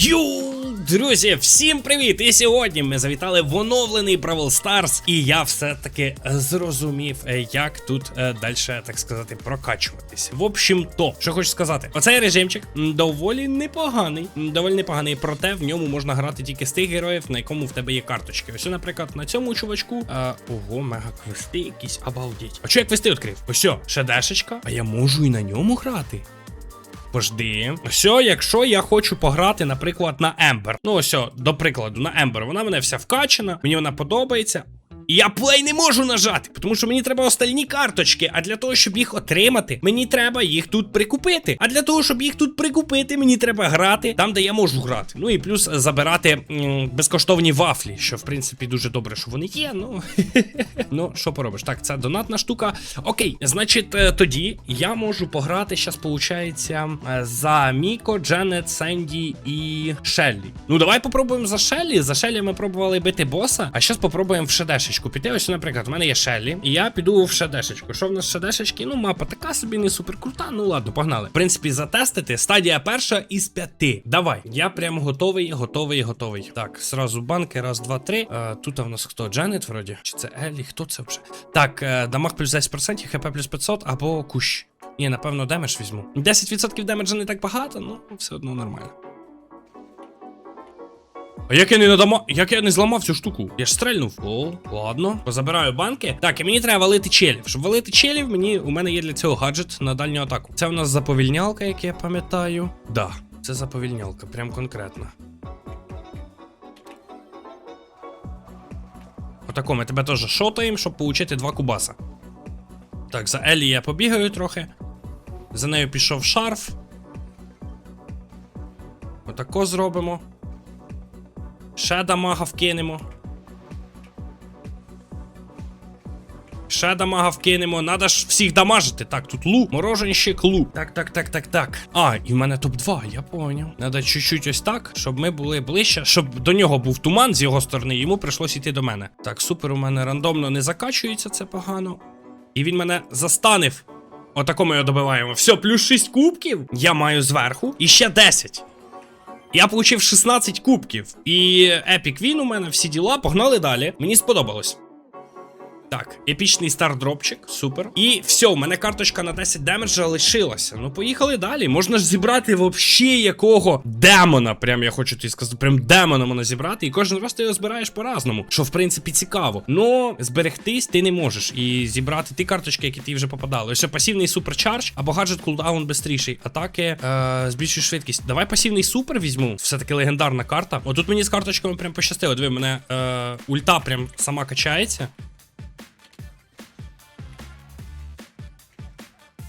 Йоу, друзі, всім привіт! І сьогодні ми завітали в оновлений Бравл Старс, і я все-таки зрозумів, е, як тут далі, так сказати, прокачуватись. В общем, то, що хочу сказати, оцей режимчик доволі непоганий. Доволі непоганий, проте в ньому можна грати тільки з тих героїв, на якому в тебе є карточки. Ось, наприклад, на цьому чувачку. А, ого, мега квести якісь обалдеть. А що я квести відкрив? Ось, о, шедешечка, а я можу і на ньому грати. Пожди. Все, якщо я хочу пограти, наприклад, на Ембер. Ну, ось, до прикладу, на Ембер. Вона мене вся вкачена, мені вона подобається. Я плей не можу нажати, тому що мені треба остальні карточки. А для того, щоб їх отримати, мені треба їх тут прикупити. А для того, щоб їх тут прикупити, мені треба грати там, де я можу грати. Ну і плюс забирати безкоштовні вафлі, що в принципі дуже добре, що вони є. Ну ну що поробиш? Так, це донатна штука. Окей, значить, е, тоді я можу пограти. Зараз, виходить, за Міко, Дженет, Сенді і Шеллі. Ну, давай попробуємо за Шеллі. За Шеллі ми пробували бити боса, а зараз попробуємо в шедешечку піти. Ось, наприклад, у мене є Шеллі, і я піду в шедешечку. Що в нас шедешечки? Ну, мапа така собі не супер крута. Ну ладно, погнали. В принципі, затестити. Стадія перша із п'яти. Давай. Я прям готовий, готовий, готовий. Так, сразу банки, раз, два, три. Е, тут у нас хто? Дженет, вроді? Чи це Елі? Хто це вже? Так, е, дамаг плюс 10%, хп плюс 500 або кущ. Ні, напевно, демедж візьму. 10% демеджа не так багато, ну все одно нормально. А як я не надама... Як я не зламав цю штуку? Я ж стрельнув. О, ладно. Позабираю банки. Так, і мені треба валити челів. Щоб валити челів, мені у мене є для цього гаджет на дальню атаку. Це в нас заповільнялка, як я пам'ятаю. Да, це заповільнялка, прям конкретно. Отако, ми тебе теж шотаємо, щоб получити два кубаса. Так, за Елі я побігаю трохи. За нею пішов шарф. Отако зробимо. Ще дамага вкинемо. Ще дамага вкинемо. Надо ж всіх дамажити. Так, тут лу. Мороженщик лу. Так, так, так, так, так. А, і в мене топ-2, я поняв. Надо чуть-чуть ось так, щоб ми були ближче, щоб до нього був туман з його сторони, йому прийшлось йти до мене. Так, супер, у мене рандомно не закачується, це погано. І він мене застанив. Отако ми його добиваємо. Все, плюс 6 кубків я маю зверху. І ще 10. Я получив 16 кубків. І епік він у мене всі діла, погнали далі. Мені сподобалось. Так, епічний стардропчик, супер. І все, у мене карточка на 10 демеджа лишилася. Ну, поїхали далі. Можна ж зібрати вообще якого демона. Прям я хочу тобі сказати, прям демона можна зібрати. І кожен раз ти його збираєш по-разному. Що в принципі цікаво. Но зберегтись ти не можеш. І зібрати ті карточки, які ти вже попадали. Ось пасивний суперчардж або гаджет кулдаун бистріший. Атаки е, збільшує швидкість. Давай пасивний супер візьму. Все-таки легендарна карта. Отут мені з карточками прям пощастило. Диви, мене е, ульта прям сама качається.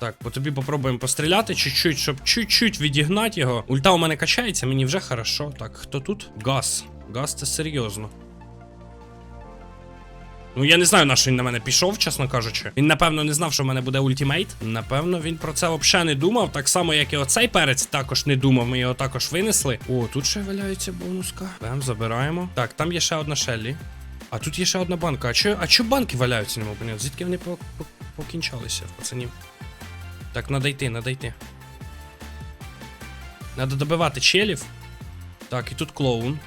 Так, по тобі попробуємо постріляти чуть-чуть, щоб чуть-чуть відігнати його. Ульта у мене качається, мені вже хорошо. Так, хто тут? Газ. Газ це серйозно. Ну, я не знаю, на що він на мене пішов, чесно кажучи. Він, напевно, не знав, що в мене буде ультимейт. Напевно, він про це взагалі не думав. Так само, як і оцей перець також не думав. Ми його також винесли. О, тут ще валяється бонуска. Бем, забираємо. Так, там є ще одна Шеллі. А тут є ще одна банка. А чо, а банки валяються, не можу? Звідки вони по, по, покінчалися, пацанів? Так, надо йти, надо йти. Надо добивати челів. Так, і тут клоун.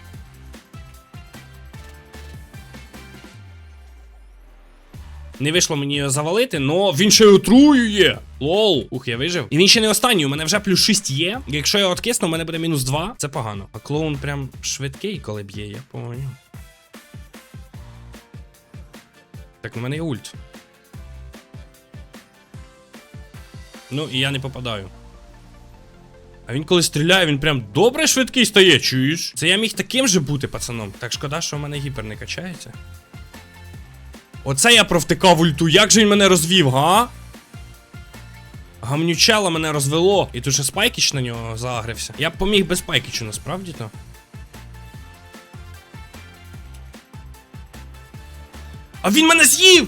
Не вийшло мені його завалити, но він ще й отруює. Лол. Ух, я вижив. І він ще не останній, у мене вже плюс 6 є. Якщо я откисну, у мене буде мінус 2. Це погано. А клоун прям швидкий, коли б'є, я поняв. Так, у мене є ульт. Ну, і я не попадаю. А він коли стріляє, він прям добре швидкий стає, чуєш? Це я міг таким же бути, пацаном. Так шкода, що в мене гіпер не качається. Оце я провтикав ульту. Як же він мене розвів, га? Гамнючела мене розвело. І тут ще спайкіч на нього загрився. Я б поміг без спайкічу, насправді то. А він мене з'їв!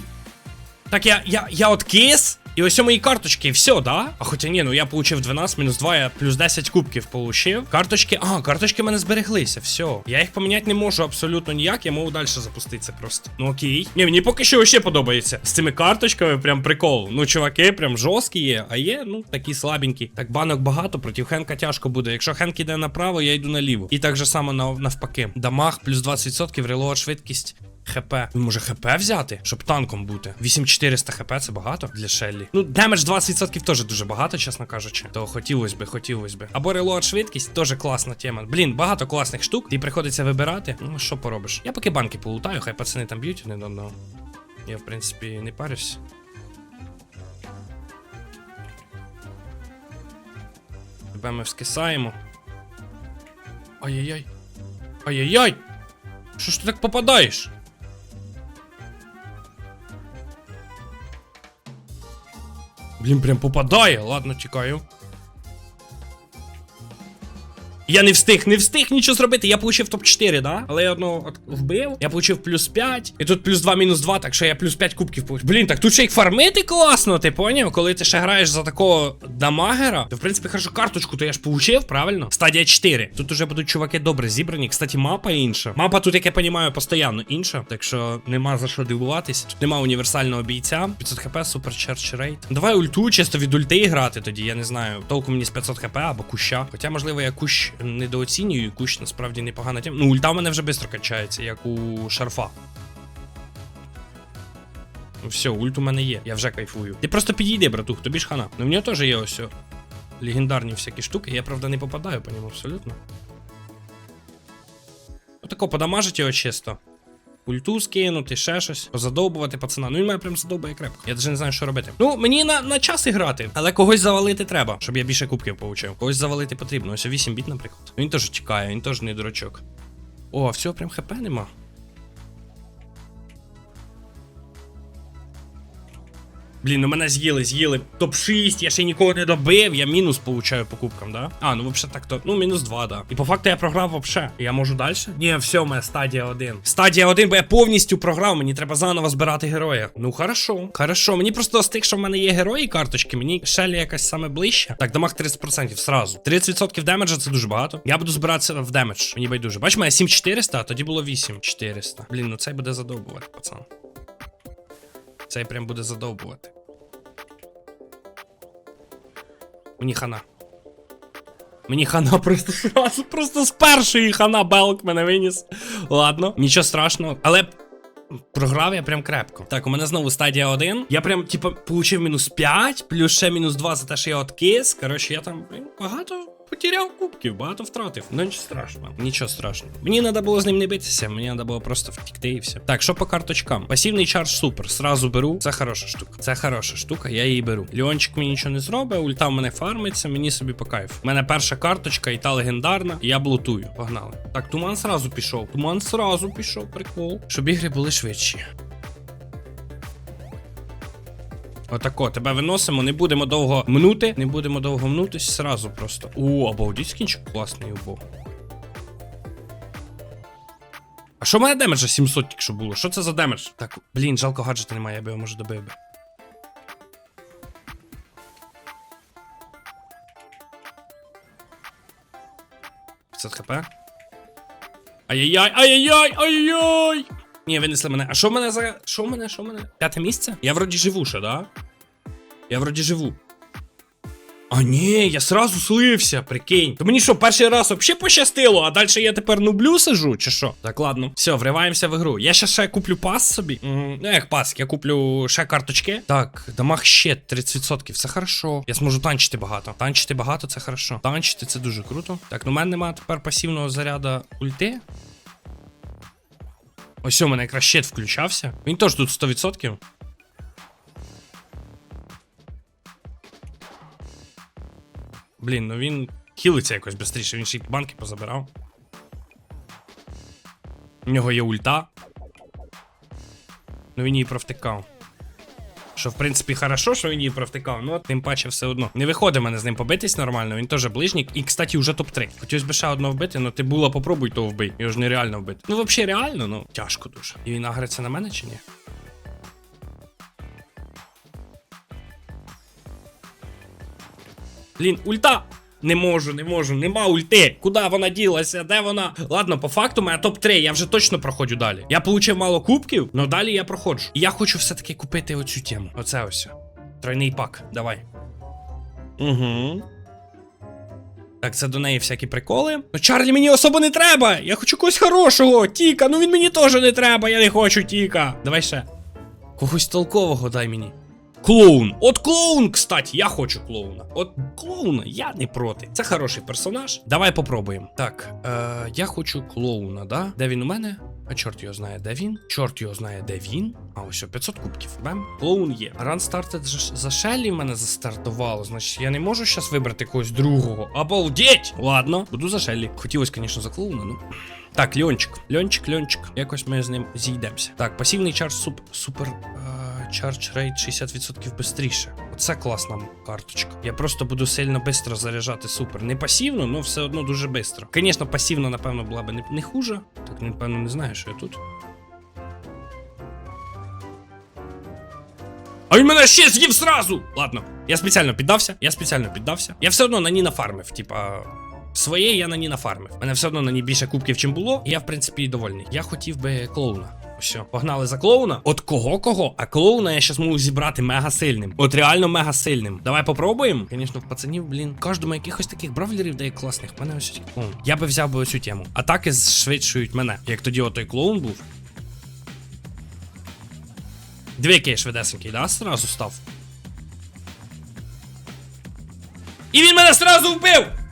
Так я. я. я откис. І ось у мої карточки, все, да? А хоча ні, ну я получив 12, мінус 2, я плюс 10 кубків получив. Карточки, а, карточки в мене збереглися, все. Я їх поміняти не можу абсолютно ніяк, я можу далі запуститися просто. Ну окей. Ні, мені поки що ще подобається. З цими карточками прям прикол. Ну, чуваки, прям жорсткі є, а є, ну, такі слабенькі. Так банок багато, проти Хенка тяжко буде. Якщо Хенк іде направо, я йду наліво. І так же само нав- навпаки. Дамаг плюс 20%, релоад швидкість. ХП. Ну, може ХП взяти, щоб танком бути. 8400 ХП це багато для Шеллі. Ну, демедж 20% теж дуже багато, чесно кажучи. То хотілося би, хотілося би. Або релоад швидкість, теж класна тема. Блін, багато класних штук. І приходиться вибирати. Ну, що поробиш? Я поки банки полутаю, хай пацани там б'ють один одного. Я, в принципі, не парюсь. Тебе ми вскисаємо. Ай-яй-яй. Ай-яй-яй! Що ж ти так попадаєш? Блін, прям попадає. Ладно, тікаю. Я не встиг, не встиг нічого зробити. Я получив топ-4, да? Але я одного вбив. Я получив плюс 5. І тут плюс 2, мінус 2, так що я плюс 5 кубків получив. Блін, так тут ще й фармити класно, ти поняв? Коли ти ще граєш за такого дамагера, то в принципі хорошо карточку, то я ж получив, правильно? Стадія 4. Тут уже будуть чуваки добре зібрані. Кстати, мапа інша. Мапа тут, як я розумію, постійно інша. Так що нема за що дивуватись. Тут нема універсального бійця. 500 хп, супер черч рейт. Давай ульту, чисто від ульти грати тоді, я не знаю. Толку мені з 500 хп або куща. Хоча, можливо, я кущ недооцінюю, і кущ насправді непогана тема. Ну, ульта в мене вже швидко качається, як у шарфа. Ну все, ульт у мене є, я вже кайфую. Ти просто підійди, братух, тобі ж хана. Ну в нього теж є ось легендарні всякі штуки. Я правда не попадаю по ньому абсолютно. Отако подамажить його чисто. Ульту скинути, ще щось, позадовбувати пацана. Ну він мене прям задовбає крепко. Я навіть не знаю, що робити. Ну, мені на, на час грати, але когось завалити треба, щоб я більше кубків получив. Когось завалити потрібно. Ось 8 біт, наприклад. Він теж чекає, він теж не дурачок. О, все, прям хп нема. Блін, ну мене з'їли, з'їли. Топ-6, я ще нікого не добив, я мінус получаю по кубкам, да? А, ну взагалі так то. Ну, мінус 2, да. І по факту я програв вообще. Я можу далі? Ні, все, мене стадія 1. Стадія 1, бо я повністю програв, мені треба заново збирати героя. Ну, хорошо. Хорошо. Мені просто з тих, що в мене є герої карточки, мені Шелі якась саме ближче. Так, дамаг 30% сразу. 30% демеджа це дуже багато. Я буду збиратися в демедж. Мені байдуже. Бач, мене 7400, а тоді було 8400. Блін, ну цей буде задовбувати, пацан. Цей прям буде задовбувати. Мені хана. Мені хана просто сразу, просто з першої хана Белк мене виніс. Ладно, нічого страшного. Але програв я прям крепко. Так, у мене знову стадія 1. Я прям, типа, получив мінус 5, плюс ще мінус 2 за те, що я откис. Коротше, я там блін, багато потеряв кубків, багато втратив. Ну нічого страшного. Нічого страшного. Мені треба було з ним не битися, мені треба було просто втікти і все. Так, що по карточкам? Пасивний чардж супер. Сразу беру. Це хороша штука. Це хороша штука, я її беру. Ліончик мені нічого не зробить, ульта в мене фармиться, мені собі по кайфу. У мене перша карточка, і та легендарна, я блутую. Погнали. Так, туман сразу пішов. Туман сразу пішов, прикол. Щоб ігри були швидші. Отако, тебе виносимо, не будемо довго мнути, не будемо довго мнутись, сразу просто. О, обалдіть скінчик класний обо. А що в мене демеджа 700 тільки що було? Що це за демедж? Так, блін, жалко гаджета немає, я би його може добив би. Хп. Ай-яй-яй, ай-яй-яй, ай-яй! Ні, винесли мене. А що в мене за. Що в мене? Що в мене? П'яте місце? Я вроді живу ще, да? Я вроді живу. А ні, я сразу слився, прикинь. То мені що, перший раз взагалі пощастило, а далі я тепер нублю сижу, чи що? Так, ладно. Все, вриваємося в ігру. Я ще ще куплю пас собі. М, Ну, як пас, я куплю ще карточки. Так, дамаг ще 30%, все хорошо. Я зможу танчити багато. Танчити багато, це хорошо. Танчити це дуже круто. Так, ну в мене немає тепер пасивного заряду ульти. Ось у мене якраз щит включався. Він теж тут 100%. Блін, ну він хілиться якось швидше, він ще й банки позабирав. У нього є ульта. Ну він її провтикав. Що, в принципі, хорошо, що він її провтикав, але тим паче все одно. Не виходить мене з ним побитись нормально, він теж ближнік. І, кстати, вже топ-3. Хотілося б ще одного вбити, але ти була, попробуй то вбий. Його ж нереально вбити. Ну, взагалі, реально, ну тяжко дуже. І він агриться на мене чи ні? Блін, ульта! Не можу, не можу, нема ульти. Куди вона ділася? Де вона? Ладно, по факту, моя топ-3, я вже точно проходжу далі. Я получив мало кубків, але далі я проходжу. І я хочу все-таки купити оцю тему. Оце ось. Тройний пак. Давай. Угу. Так, це до неї всякі приколи. Ну, Чарлі мені особо не треба. Я хочу когось хорошого. Тіка, ну він мені теж не треба. Я не хочу Тіка. Давай ще. Когось толкового дай мені. Клоун. От клоун, кстати, я хочу клоуна. От клоуна я не проти. Це хороший персонаж. Давай попробуємо. Так, е, я хочу клоуна, да? Де він у мене? А чорт його знає, де він? Чорт його знає, де він. А ось що, 500 кубків. Бем. Клоун є. Ран стартед за- Шеллі мене застартувало. Значить, я не можу зараз вибрати когось другого. Обалдеть! Ладно, буду за Шеллі. Хотілося, звісно, за клоуна, ну. Так, Льончик. Льончик, Льончик. Якось ми з ним зійдемося. Так, пасивний чардж суп, супер. е, Чардж рейт 60% швидше. Оце класна карточка. Я просто буду сильно швидко заряджати супер. Не пасивно, але все одно дуже швидко. Звісно, пасивно, напевно, була б не, не хуже. Так, напевно, не знаю, що я тут. А він мене ще з'їв зразу! Ладно, я спеціально піддався, я спеціально піддався. Я все одно на ній нафармив, типа. Своє я на ній нафармив. Мене все одно на ній більше кубків, чим було. І я, в принципі, довольний. Я хотів би клоуна. Все, погнали за клоуна. От кого кого? А клоуна я щас можу зібрати мега сильним. От реально мега сильним. Давай попробуємо. Звісно, в пацанів, блін, кожному якихось таких бравлерів дає класних. У мене ось клоун. Я би взяв би оцю тему. Атаки зшвидшують мене. Як тоді отой клоун був. Дві я швидесенький, да? Сразу став. І він мене сразу вбив!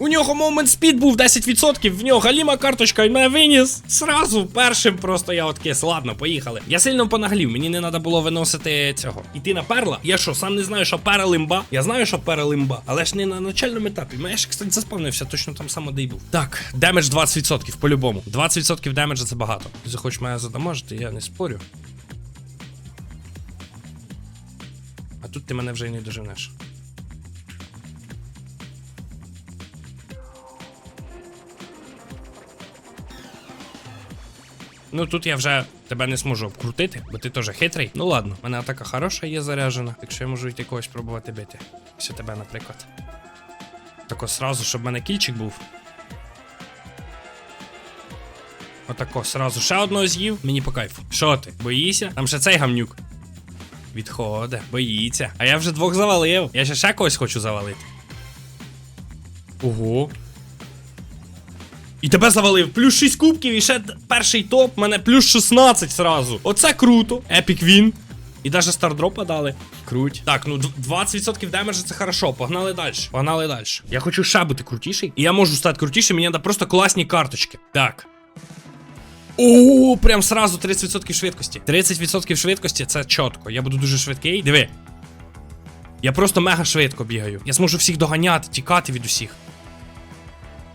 У нього момент спід був 10%, в нього галіма карточка, він мене виніс. Сразу першим просто я откис. Ладно, поїхали. Я сильно понаглів, мені не треба було виносити цього. Іти на перла. Я що, сам не знаю, що перл імба? Я знаю, що перл імба, але ж не на начальному етапі. Ж, кстати, заспавнився точно там само, де й був. Так, демедж 20%, по-любому. 20% демеджа це багато. Ти захочеш мене задамажити, я не спорю. А тут ти мене вже й не доженеш. Ну тут я вже тебе не зможу обкрутити, бо ти теж хитрий. Ну ладно, в мене атака хороша є заряджена, так що я можу йти когось пробувати бити. Ось тебе, наприклад. Тако сразу, щоб в мене кільчик був. Отако, сразу ще одного з'їв, мені по кайфу. Що ти? Боїшся? Там ще цей гамнюк. Відходи, боїться. А я вже двох завалив. Я ще ще когось хочу завалити. Ого. І тебе завалив. Плюс 6 кубків і ще перший топ. Мене плюс 16 сразу. Оце круто. Епік він. І навіть стардропа дали. Круть. Так, ну 20% демеджа це хорошо. Погнали далі. Погнали далі. Я хочу ще бути крутіший. І я можу стати крутішим, мені треба просто класні карточки. Так. О, прям сразу 30% швидкості. 30% швидкості це чітко. Я буду дуже швидкий. Диви. Я просто мега швидко бігаю. Я зможу всіх доганяти, тікати від усіх.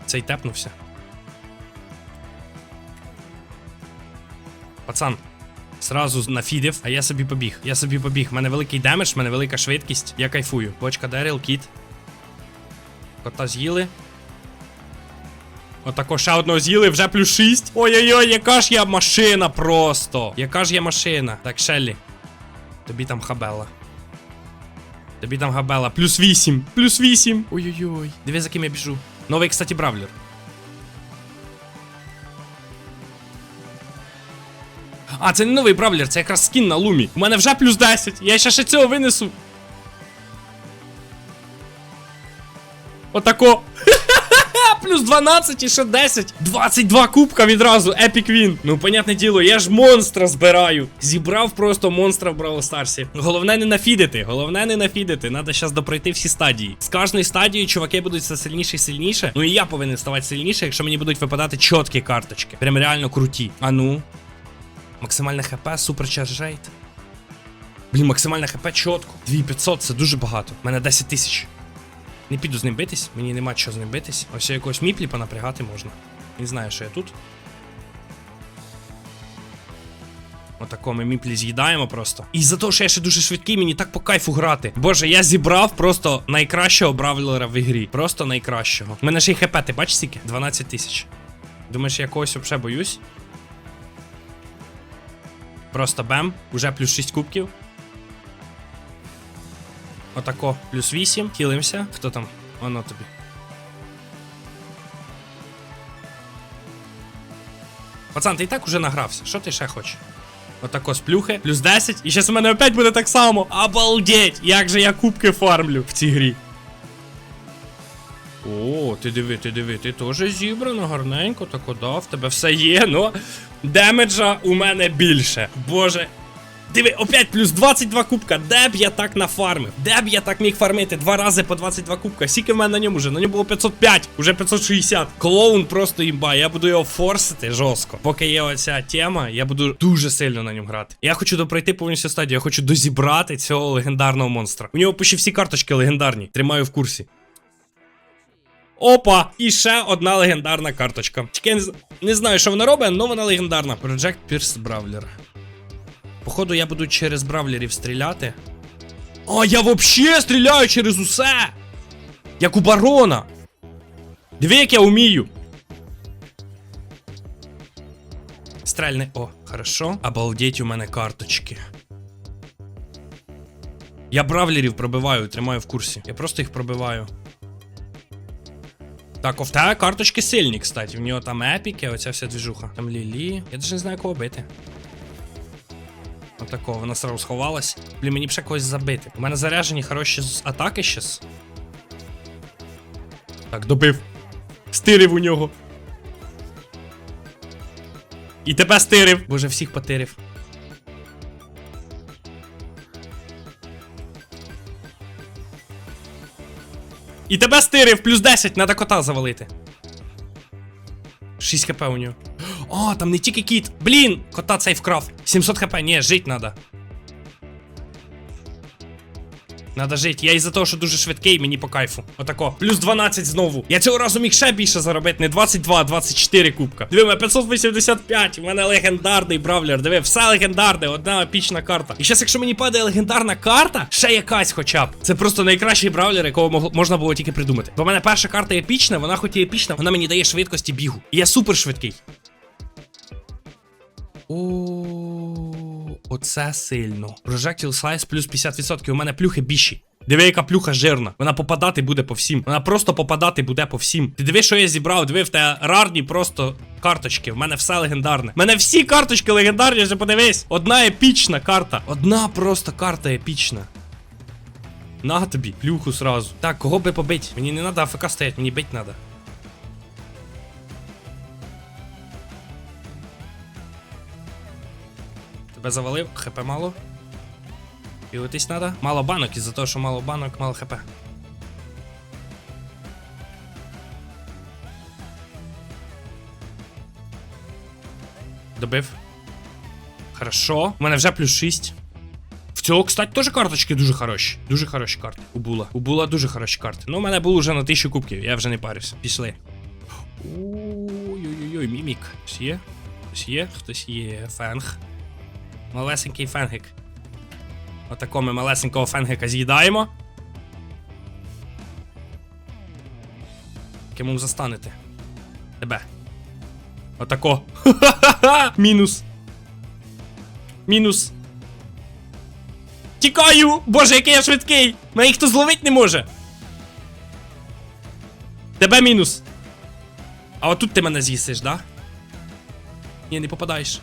Цей тепнувся. Пацан, сразу нафідив, а я собі побіг. Я собі побіг. У мене великий демедж, в мене велика швидкість. Я кайфую. Бочка Деріл, кіт. Кота з'їли. Отако ще одного з'їли, вже плюс 6. Ой-ой-ой, яка ж я машина просто. Яка ж я машина. Так, Шеллі. Тобі там хабела. Тобі там габела. Плюс 8. Плюс 8. Ой-ой-ой. Диви, за ким я біжу. Новий, кстати, бравлер. А, це не новий бравлер, це якраз скін на лумі. У мене вже плюс 10. Я ще ще цього винесу. Отако. Плюс 12 і ще 10. 22 кубка відразу. Епік він. Ну, понятне діло, я ж монстра збираю. Зібрав просто монстра в Бравл Старсі. Головне не нафідити. Головне не нафідити. Надо зараз допройти всі стадії. З кожної стадії чуваки будуть все сильніше і сильніше. Ну і я повинен ставати сильніше, якщо мені будуть випадати чіткі карточки. Прям реально круті. А ну. Максимальне хп, супер чардж. Блін, максимальне хп чітко. 2500 це дуже багато. У мене 10 тисяч. Не піду з ним битись, мені нема чого з ним битись. Ось якогось міплі понапрягати можна. Він знає, що я тут. Отако ми міплі з'їдаємо просто. І за те, що я ще дуже швидкий, мені так по кайфу грати. Боже, я зібрав просто найкращого бравлера в ігрі. Просто найкращого. У мене ще й хп, ти бачиш скільки? 12 тисяч. Думаєш, я когось взагалі боюсь? Просто бем, уже плюс 6 кубків. Отако. Плюс 8. Хілимося. Хто там? Воно тобі. Пацан, ти і так уже награвся. Що ти ще хочеш? Отако сплюхи, плюс 10. І зараз у мене опять буде так само. Обалдеть! Як же я кубки фармлю в цій грі. О, ти диви, ти диви, ти теж зібрано гарненько, так да, в тебе все є, ну. Демеджа у мене більше. Боже. Диви, опять плюс 22 кубка. Де б я так нафармив? Де б я так міг фармити? Два рази по 22 кубка. Скільки в мене на ньому вже? На ньому було 505, уже 560. Клоун просто імба. Я буду його форсити жорстко. Поки є оця тема, я буду дуже сильно на ньому грати. Я хочу допройти повністю стадію. Я хочу дозібрати цього легендарного монстра. У нього почти всі карточки легендарні. Тримаю в курсі. Опа! І ще одна легендарна карточка. Тільки не, знаю, що вона робить, але вона легендарна. Project Pierce Brawler. Походу, я буду через бравлерів стріляти. А, я вообще стріляю через усе! Як у барона! Диви, як я вмію! Стрельне. О, хорошо. Обалдеть, у мене карточки. Я бравлерів пробиваю, тримаю в курсі. Я просто їх пробиваю. В тебе карточки сильні, кстати. В нього там епіки, оця вся двіжуха. Там Лілі. Я навіть не знаю, кого бити. Отако, вона сразу сховалась. Блін, мені б ще когось забити. У мене заряжені хороші атаки щас. Так, добив. Стирив у нього. І тебе стирив. Боже, всіх потирив. І тебе стирив, плюс 10, надо кота завалити. 6 хп у нього. О, там не тільки кіт. Блін, кота цей вкрав. 700 хп, ні, жить надо. Надо жити. Я із-за того, що дуже швидкий, мені по кайфу. Отако. Плюс 12 знову. Я цього разу міг ще більше заробити. Не 22, а 24 кубка. Диви, 585. У мене легендарний бравлер. Диви, все легендарне, одна епічна карта. І зараз, якщо мені падає легендарна карта, ще якась хоча б. Це просто найкращий бравлер, якого можна було тільки придумати. Бо в мене перша карта епічна, вона хоч і епічна, вона мені дає швидкості бігу. І я супер швидкий. О, оце сильно. Projectile Slice плюс 50%. У мене плюхи більші. Диви, яка плюха жирна. Вона попадати буде по всім. Вона просто попадати буде по всім. Ти диви, що я зібрав, диви в тебе рарні просто карточки. В мене все легендарне. В мене всі карточки легендарні, вже подивись. Одна епічна карта. Одна просто карта епічна. На тобі, плюху сразу. Так, кого би побить? Мені не треба АФК стоять, мені бить треба. Тебе завалив, хп мало. Пілитись надо. Мало банок, із-за того, що мало банок, мало хп. Добив. Хорошо. У мене вже плюс 6. В цього, кстати, теж карточки дуже хороші. Дуже хороші карти. У Була. У Була дуже хороші карти. Ну, у мене було вже на 1000 кубків, я вже не парився. Пішли. Ой-ой-ой, мімік. Хтось є? Хтось є? Хтось є. Фенг. Малесенький фенгик. Отако ми малесенького фенгика з'їдаємо. Кимом застанете? Тебе. Отако. Ха-ха-ха! Мінус. Мінус. Тікаю! Боже, який я швидкий! Мене ніхто зловить не може. Тебе мінус. А отут ти мене з'їсиш, да? Ні, не попадаєш.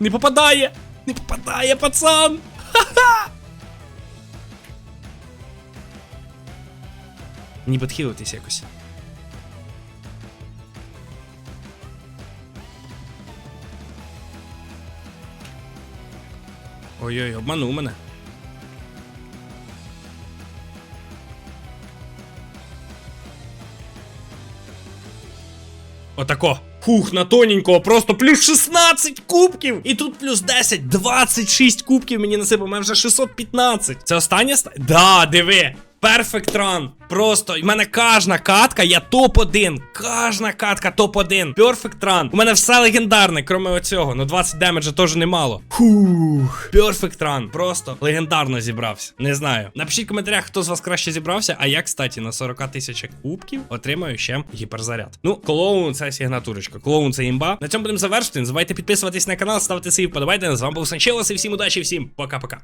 Не попадає! Не попадає, пацан! Ха-ха! Не підхилитись якось. Ой-ой, обманув мене. Отако. Фух, на тоненького, просто плюс 16 кубків! І тут плюс 10, 26 кубків мені насипав, у мене вже 615. Це остання ста. Да, диви. Perfect run. Просто в мене кожна катка, я топ-1. Кожна катка топ-1. Perfect run. У мене все легендарне, крім оцього. Ну 20 демеджа теж немало. Perfect run. Просто легендарно зібрався. Не знаю. Напишіть в коментарях, хто з вас краще зібрався. А я, кстати, на 40 тисячах кубків отримаю ще гіперзаряд. Ну, клоун це сигнатурочка. Клоун це імба. На цьому будемо завершити. Не забувайте підписуватись на канал, ставити свої вподобайки. З вами був Санчелос і всім удачі, всім пока-пока.